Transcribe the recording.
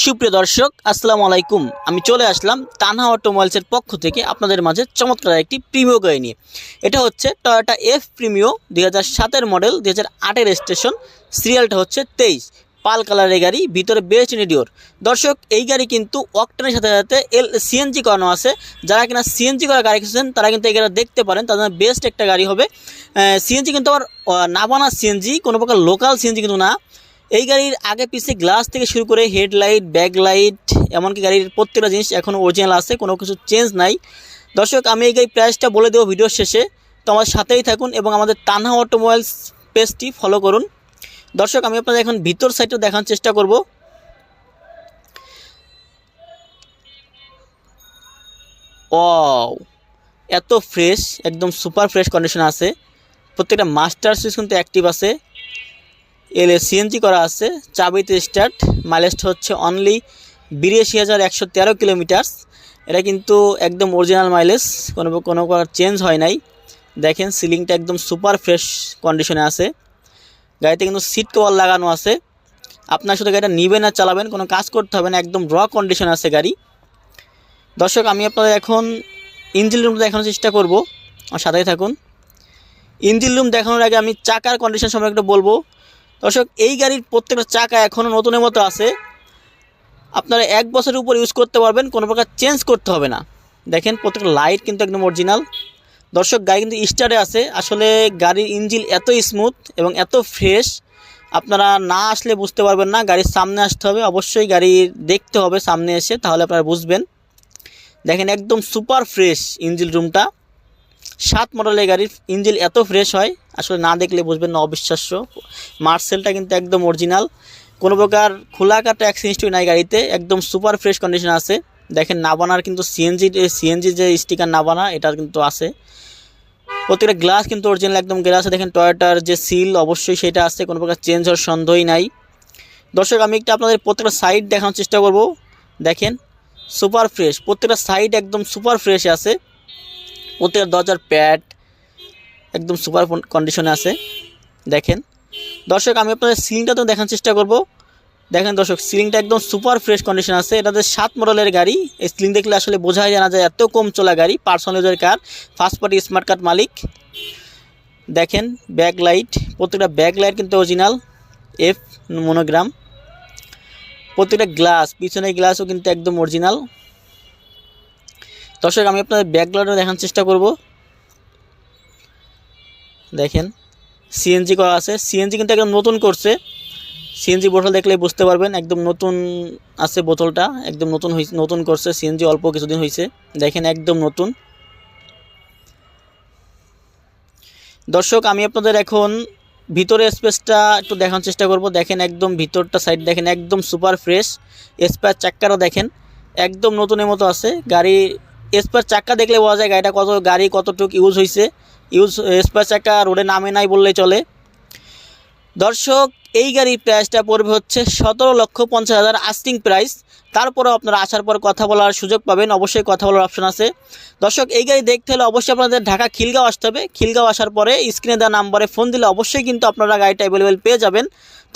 সুপ্রিয় দর্শক, আসসালামু আলাইকুম। আমি চলে আসলাম তানহা অটোমোবাইলসের পক্ষ থেকে আপনাদের মাঝে চমৎকার একটি প্রিমিও গাড়ি নিয়ে। এটা হচ্ছে টয়োটা এফ প্রিমিও দুই হাজার মডেল দুই হাজার স্টেশন সিরিয়ালটা হচ্ছে তেইশ। পাল কালারের গাড়ি, ভিতরে বেস্ট ইনিডিওর দর্শক, এই গাড়ি কিন্তু অকটেনের সাথে সাথে এল সিএনজি করানো আছে। যারা কিনা সিএনজি করা গাড়ি খুঁজছেন, তারা কিন্তু এই গাড়ি দেখতে পারেন। তাদের বেস্ট একটা গাড়ি হবে। সিএনজি কিন্তু আবার নাবানা সিএনজি কোনো প্রকার লোকাল সিএনজি কিন্তু না। এই গাড়ির আগে পিছে গ্লাস থেকে শুরু করে হেডলাইট ব্যাক লাইট এমনকি গাড়ির প্রত্যেকটা জিনিস এখনও অরিজিনাল আছে, কোনো কিছু চেঞ্জ নাই। দর্শক, আমি এই গাড়ির প্রাইসটা বলে দেবো ভিডিওর শেষে। তো আমার সাথেই থাকুন এবং আমাদের তানহা অটোমোবাইলস পেজটি ফলো করুন। দর্শক, আমি আপনাদের এখন ভিতর সাইডটা দেখানোর চেষ্টা করব। ও এত ফ্রেশ একদম সুপার ফ্রেশ কন্ডিশন আছে। প্রত্যেকটা মাস্টার সুইচ কিন্তু অ্যাক্টিভ আছে। এল সিএনজি করা আছে। চাবিতে স্টার্ট মাইলেজটা হচ্ছে অনলি বিরাশি হাজার একশো তেরো কিলোমিটার্স এটা কিন্তু একদম অরিজিনাল মাইলেজ কোনো কোনো চেঞ্জ হয় নাই। দেখেন সিলিংটা একদম সুপার ফ্রেশ কন্ডিশনে আছে। গাড়িতে কিন্তু সিট কভার লাগানো আছে। আপনার শুধু গাড়িটা নিবেন আর চালাবেন, কোনো কাজ করতে হবে না, একদম র কন্ডিশন আছে গাড়ি। দর্শক, আমি আপনাদের এখন ইঞ্জিন রুমটা দেখানোর চেষ্টা করব। আমার সাথেই থাকুন। ইঞ্জিন রুম দেখানোর আগে আমি চাকার কন্ডিশন সম্পর্কে একটু বলব। দর্শক, এই গাড়ির প্রত্যেকটা চাকা এখনও নতুনের মতো আছে। আপনারা এক বছরের উপর ইউজ করতে পারবেন, কোনো প্রকার চেঞ্জ করতে হবে না। দেখেন, প্রত্যেকটা লাইট কিন্তু একদম অরিজিনাল দর্শক, গাড়ি কিন্তু স্টারে আছে। আসলে গাড়ির ইঞ্জিন এত স্মুথ এবং এত ফ্রেশ আপনারা না আসলে বুঝতে পারবেন না। গাড়ির সামনে আসতে হবে, অবশ্যই গাড়ি দেখতে হবে সামনে এসে, তাহলে আপনারা বুঝবেন। দেখেন, একদম সুপার ফ্রেশ ইঞ্জিন রুমটা সাত মডেলের গাড়ির ইঞ্জিন এত ফ্রেশ হয়, আসলে না দেখলে বুঝবেন না, অবিশ্বাস্য। মার্সেলটা কিন্তু একদম অরিজিনাল কোনো প্রকার খোলা কাটা অ্যাক্সিডেন্ট নাই গাড়িতে, একদম সুপার ফ্রেশ কন্ডিশন আছে। দেখেন নাবানার কিন্তু সিএনজি সিএনজি যে স্টিকার নাবানা এটা কিন্তু আছে। প্রত্যেকটা গ্লাস কিন্তু অরিজিনাল একদম গ্লাসে দেখেন টয়োটার যে সিল অবশ্যই সেটা আছে, কোনো প্রকার চেঞ্জ হওয়ার সন্দেহই নাই। দর্শক, আমি একটা আপনাদের প্রত্যেকটা সাইড দেখানোর চেষ্টা করব। দেখেন সুপার ফ্রেশ প্রত্যেকটা সাইড একদম সুপার ফ্রেশ আছে। প্রত্যেকটা দরজার প্যাড একদম সুপার কন্ডিশনে আছে। দেখেন। দর্শক, আমি আপনাদের সিলিংটা তো দেখার চেষ্টা করব। দেখেন দর্শক সিলিংটা একদম সুপার ফ্রেশ কন্ডিশন আছে। এটাতে সাত মডেলের গাড়ি, এই সিলিং দেখলে আসলে বোঝাই জানা যায় এত কম চলা গাড়ি পার্সোনাল ইউজের car first party smart card মালিক। দেখেন ব্যাক লাইট প্রত্যেকটা ব্যাক লাইট কিন্তু অরিজিনাল এফ মনোগ্রাম প্রত্যেকটা গ্লাস পিছনের গ্লাসও কিন্তু একদম অরিজিনাল দর্শক, আমি আপনাদের ব্যাকগ্রাউন্ডে দেখানোর চেষ্টা করব। দেখেন সিএনজি করা আছে। সিএনজি কিন্তু একদম নতুন করছে। সিএনজি বোতল দেখলে বুঝতে পারবেন, একদম নতুন আছে বোতলটা, একদম নতুন হয়েছে নতুন করছে। সিএনজি অল্প কিছুদিন হয়েছে দেখেন, একদম নতুন। দর্শক, আমি আপনাদের এখন ভিতরে স্পেসটা একটু দেখানোর চেষ্টা করব। দেখেন, একদম ভিতরটা সাইড, দেখেন, একদম সুপার ফ্রেশ। স্পেয়ার চাক্কারও দেখেন, একদম নতুনের মতো আছে। গাড়ি স্পেয়ার চাক্কা দেখলে বোঝা যায় গাড়িটা কত গাড়ি কতটুকু ইউজ হয়েছে ইউজ স্পেয়ার চাক্কা রোডে নামে নাই বললেই চলে। দর্শক, এই গাড়ির প্রাইসটা পড়বে হচ্ছে সতেরো লক্ষ পঞ্চাশ হাজার আস্টিং প্রাইস তারপরেও আপনারা আসার পর কথা বলার সুযোগ পাবেন, অবশ্যই কথা বলার অপশন আছে। দর্শক, এই গাড়ি দেখতে হলে অবশ্যই আপনাদের ঢাকা খিলগাঁও আসতে হবে। খিলগাঁও আসার পরে স্ক্রিনে দেওয়া নাম্বারে ফোন দিলে অবশ্যই কিন্তু আপনারা গাড়িটা অ্যাভেলেবেল পেয়ে যাবেন।